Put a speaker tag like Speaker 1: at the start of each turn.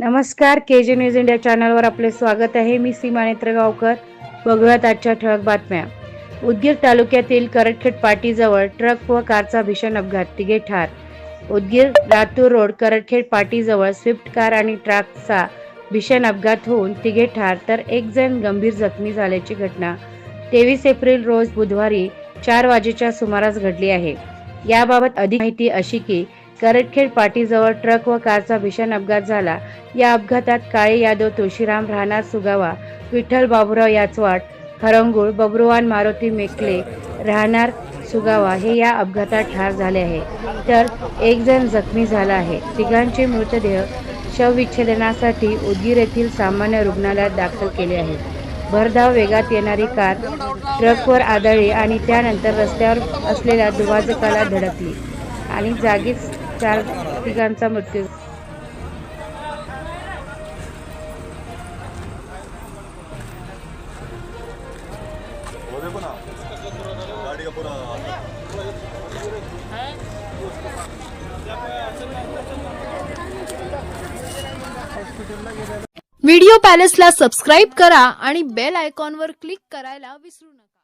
Speaker 1: नमस्कार के जे news India चॅनलवर आपले स्वागत आहे. मी सीमा नेत्रगावकर. बघूयात आजच्या ठळक बातम्या. उदगीर तालुक्यातील करटखेड पाटीजवळ ट्रक व कारचा भीषण अपघात. तिघे ठार. उदगीर लातूर रोड करटखेड पाटीजवळ स्विफ्ट कार आणि ट्रकचा भीषण अपघात होऊन तिघे ठार तर एक जण गंभीर जखमी झाल्याची घटना. तेवीस एप्रिल रोज बुधवारी चार वाजेच्या सुमारास घडली आहे. याबाबत अधिक माहिती अशी की करटखेड पाटीजवळ ट्रक व कारचा भीषण अपघात झाला. या अपघातात काळे यादव तुळशीराम राहणार सुगावा विठ्ठल बाबुराव याचवाड हरंगुळ बबरुवान मारुती मेकले राहणार सुगावा हे या अपघातात ठार झाले आहे. तर एक जण जखमी झाला आहे. तिघांचे मृतदेह शवविच्छेदनासाठी उदगीर येथील सामान्य रुग्णालयात दाखल केले आहेत. भरधाव वेगात येणारी कार ट्रकवर आदळली आणि त्यानंतर रस्त्यावर असलेल्या दुभाजकाला धडकली आणि जागीच चार तिघांचा मृत्यू.
Speaker 2: व्हिडिओ पॅलेसला सबस्क्राईब करा आणि बेल आयकॉनवर क्लिक करायला विसरू नका.